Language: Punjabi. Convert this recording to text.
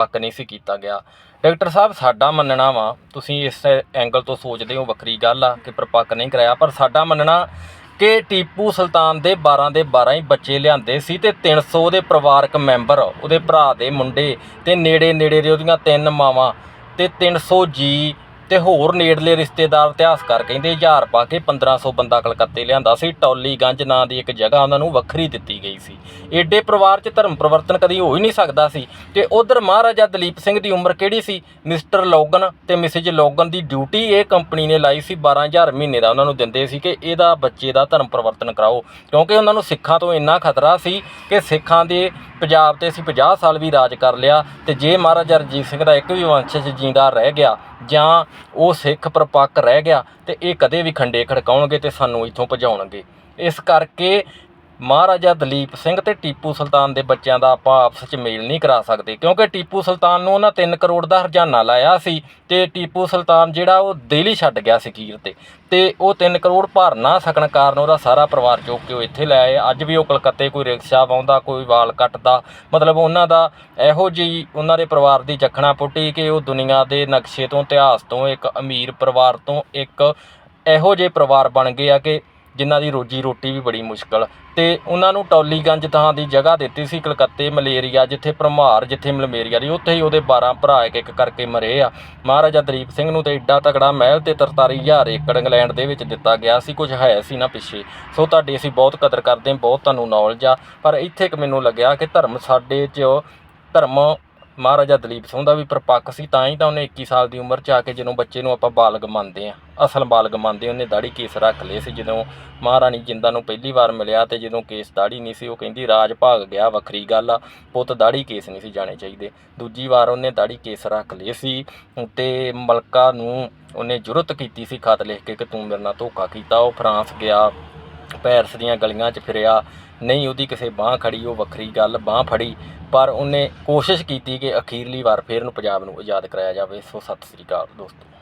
ਪੱਕ ਨਹੀਂ ਸੀ ਕੀਤਾ ਗਿਆ। ਡਾਕਟਰ ਸਾਹਿਬ, ਸਾਡਾ ਮੰਨਣਾ ਵਾ, ਤੁਸੀਂ ਇਸ ਐਂਗਲ ਤੋਂ ਸੋਚਦੇ ਹੋ, ਵੱਖਰੀ ਗੱਲ ਆ ਕਿ ਪਰਪੱਕ ਨਹੀਂ ਕਰਾਇਆ, ਪਰ ਸਾਡਾ ਮੰਨਣਾ ਕਿ ਟੀਪੂ ਸੁਲਤਾਨ ਦੇ 12 ਦੇ 12 ਹੀ ਬੱਚੇ ਲਿਆਂਦੇ ਸੀ ਤੇ 300 ਦੇ ਪਰਿਵਾਰਕ ਮੈਂਬਰ, ਉਹਦੇ ਭਰਾ ਦੇ ਮੁੰਡੇ ਤੇ ਨੇੜੇ ਨੇੜੇ ਦੇ ਉਹਦੀਆਂ ਤਿੰਨ ਮਾਵਾਂ ਤੇ 300 ਜੀ ਤੇ ਹੋਰ ਨੇੜਲੇ ਰਿਸ਼ਤੇਦਾਰ ਇਤਿਹਾਸਕਾਰ ਕਹਿੰਦੇ ਹਜ਼ਾਰ ਪਾ ਕੇ 1500 ਬੰਦਾ ਕਲਕੱਤੇ ਲਿਆਂਦਾ ਸੀ। ਟੌਲੀਗੰਜ ਨਾਂ ਦੀ ਇੱਕ ਜਗ੍ਹਾ ਉਹਨਾਂ ਨੂੰ ਵੱਖਰੀ ਦਿੱਤੀ ਗਈ ਸੀ। ਏਡੇ ਪਰਿਵਾਰ 'ਚ ਧਰਮ ਪਰਿਵਰਤਨ ਕਦੀ ਹੋ ਹੀ ਨਹੀਂ ਸਕਦਾ ਸੀ। ਤੇ ਉਧਰ ਮਹਾਰਾਜਾ ਦਲੀਪ ਸਿੰਘ ਦੀ ਉਮਰ ਕਿਹੜੀ ਸੀ? ਮਿਸਟਰ ਲੋਗਨ ਤੇ ਮਿਸਿਜ ਲੋਗਨ ਦੀ ਡਿਊਟੀ ਇਹ ਕੰਪਨੀ ਨੇ ਲਾਈ ਸੀ। 12000 ਮਹੀਨੇ ਦਾ ਉਹਨਾਂ ਨੂੰ ਦਿੰਦੇ ਸੀ ਕਿ ਇਹਦਾ ਬੱਚੇ ਦਾ ਧਰਮ ਪਰਿਵਰਤਨ ਕਰਾਓ। ਕਿਉਂਕਿ ਉਹਨਾਂ ਨੂੰ ਸਿੱਖਾਂ ਤੋਂ ਇੰਨਾ ਖਤਰਾ ਸੀ ਕਿ ਸਿੱਖਾਂ ਦੇ ਪੰਜਾਬ ਤੇ ਅਸੀਂ 50 ਸਾਲ ਵੀ ਰਾਜ ਕਰ ਲਿਆ ਤੇ ਜੇ ਮਹਾਰਾਜਾ ਰਣਜੀਤ ਸਿੰਘ ਦਾ ਇੱਕ ਵੀ ਵੰਸ਼ਜ ਜਿੰਦਾ ਰਹਿ ਗਿਆ ਜਾਂ ਉਹ ਸਿੱਖ ਪਰਪੱਕ ਰਹਿ ਗਿਆ ਤੇ ਇਹ ਕਦੇ ਵੀ ਖੰਡੇ ਖੜਕਾਉਣਗੇ ਤੇ ਸਾਨੂੰ ਇੱਥੋਂ ਭਜਾਉਣਗੇ। ਇਸ ਕਰਕੇ ਮਹਾਰਾਜਾ ਦਲੀਪ ਸਿੰਘ ਤੇ ਟੀਪੂ ਸੁਲਤਾਨ ਦੇ ਬੱਚਿਆਂ ਦਾ ਆਪਾਂ ਆਪਸ ਵਿੱਚ ਮੇਲ ਨਹੀਂ ਕਰਾ ਸਕਦੇ, ਕਿਉਂਕਿ ਟੀਪੂ ਸੁਲਤਾਨ ਨੂੰ ਉਹਨਾਂ 3 ਕਰੋੜ ਦਾ ਹਰਜਾਨਾ ਲਾਇਆ ਸੀ ਤੇ ਟੀਪੂ ਸੁਲਤਾਨ ਜਿਹੜਾ ਉਹ ਦਿੱਲੀ ਛੱਡ ਗਿਆ ਸੀ ਅਖੀਰ ਤੇ ਤੇ ਉਹ 3 ਕਰੋੜ ਭਰ ਨਾ ਸਕਣ ਕਾਰਨ ਉਹਦਾ ਸਾਰਾ ਪਰਿਵਾਰ ਚੁੱਕ ਕੇ ਉਹ ਇੱਥੇ ਲੈ ਆਏ। ਅੱਜ ਵੀ ਉਹ ਕਲਕੱਤੇ ਕੋਈ ਰਿਕਸ਼ਾ ਵਾਉਂਦਾ, ਕੋਈ ਵਾਲ ਕੱਟਦਾ, ਮਤਲਬ ਉਹਨਾਂ ਦਾ ਇਹੋ ਜਿਹੀ ਉਹਨਾਂ ਦੇ ਪਰਿਵਾਰ ਦੀ ਜਖਣਾ ਪੁੱਟੀ ਕਿ ਉਹ ਦੁਨੀਆ ਦੇ ਨਕਸ਼ੇ ਤੋਂ, ਇਤਿਹਾਸ ਤੋਂ, ਇੱਕ ਅਮੀਰ ਪਰਿਵਾਰ ਤੋਂ ਇੱਕ ਇਹੋ ਜਿਹੇ ਪਰਿਵਾਰ ਬਣ ਗਏ ਆ ਕਿ ਜਿਨ੍ਹਾਂ ਦੀ ਰੋਜੀ ਰੋਟੀ ਵੀ ਬੜੀ ਮੁਸ਼ਕਲ। ਤੇ ਉਹਨਾਂ ਨੂੰ ਟੌਲੀਗੰਜ ਥਾਂ ਦੀ ਜਗ੍ਹਾ ਦਿੱਤੀ ਸੀ, ਕਲਕੱਤੇ, ਮਲੇਰੀਆ, ਜਿੱਥੇ ਭਰਮਾਰ, ਜਿੱਥੇ ਮਲੇਰੀਆ ਦੀ, ਉੱਥੇ ਹੀ ਉਹਦੇ 12 ਭਰਾ ਇੱਕ ਇੱਕ ਕਰਕੇ ਮਰੇ ਆ। ਮਹਾਰਾਜਾ ਦਲੀਪ ਸਿੰਘ ਨੂੰ ਤੇ ਏਡਾ ਤਕੜਾ ਮਹਿਲ ਤੇ 43000 ਏਕੜ ਇੰਗਲੈਂਡ ਦੇ ਵਿੱਚ ਦਿੱਤਾ ਗਿਆ ਸੀ, ਕੁਝ ਹੈ ਸੀ ਨਾ ਪਿੱਛੇ। ਸੋ ਤੁਹਾਡੀ ਅਸੀਂ ਬਹੁਤ ਕਦਰ ਕਰਦੇ ਹਾਂ, ਬਹੁਤ ਤੁਹਾਨੂੰ ਨੌਲੇਜ ਆ। ਪਰ ਇੱਥੇ ਇੱਕ ਮੈਨੂੰ ਲੱਗਿਆ ਕਿ ਧਰਮ ਸਾਡੇ 'ਚ, ਧਰਮ ਮਹਾਰਾਜਾ ਦਲੀਪ ਸਿੰਘ ਦਾ ਵੀ ਪਰਪੱਕ ਸੀ, ਤਾਂ ਹੀ ਤਾਂ ਉਹਨੇ 21 ਸਾਲ ਦੀ ਉਮਰ 'ਚ ਆ ਕੇ ਜਦੋਂ ਬੱਚੇ ਨੂੰ ਆਪਾਂ ਬਾਲਗ ਮੰਨਦੇ ਆ ਅਸਲ ਬਾਲਗ ਮੰਨਦੇ ਉਹਨੇ ਦਾੜੀ ਕੇਸ ਰੱਖ ਲਏ ਸੀ। ਜਦੋਂ ਮਹਾਰਾਣੀ ਜਿੰਦਾ ਨੂੰ ਪਹਿਲੀ ਵਾਰ ਮਿਲਿਆ ਤੇ ਜਦੋਂ ਕੇਸ ਦਾੜੀ ਨਹੀਂ ਸੀ, ਉਹ ਕਹਿੰਦੀ ਰਾਜ ਭਾਗ ਗਿਆ, ਵੱਖਰੀ ਗੱਲ ਆ, ਪੁੱਤ ਦਾੜੀ ਕੇਸ ਨਹੀਂ ਸੀ ਜਾਣੇ ਚਾਹੀਦੇ। ਦੂਜੀ ਵਾਰ ਉਹਨੇ ਦਾੜੀ ਕੇਸ ਰੱਖ ਲਏ ਸੀ ਤੇ ਮਲਕਾ ਨੂੰ ਉਹਨੇ ਜੁਰਤ ਕੀਤੀ ਸੀ, ਖਤ ਲਿਖ ਕੇ ਕਿ ਤੂੰ ਮੇਰੇ ਨਾਲ ਧੋਖਾ ਕੀਤਾ। ਉਹ ਫਰਾਂਸ ਗਿਆ, ਪੈਰਿਸ ਦੀਆਂ ਗਲੀਆਂ 'ਚ ਫਿਰਿਆ ਨਹੀਂ ਉਹਦੀ ਕਿਸੇ ਬਾਹ ਖੜੀ, ਉਹ ਵੱਖਰੀ ਗੱਲ, ਬਾਹ ਫੜੀ, ਪਰ ਉਹਨੇ ਕੋਸ਼ਿਸ਼ ਕੀਤੀ ਕਿ ਅਖੀਰਲੀ ਵਾਰ ਫੇਰ ਨੂੰ ਪੰਜਾਬ ਨੂੰ ਆਜ਼ਾਦ ਕਰਾਇਆ ਜਾਵੇ। ਸੋ ਸਤਿ ਸ੍ਰੀ ਅਕਾਲ ਦੋਸਤੋ।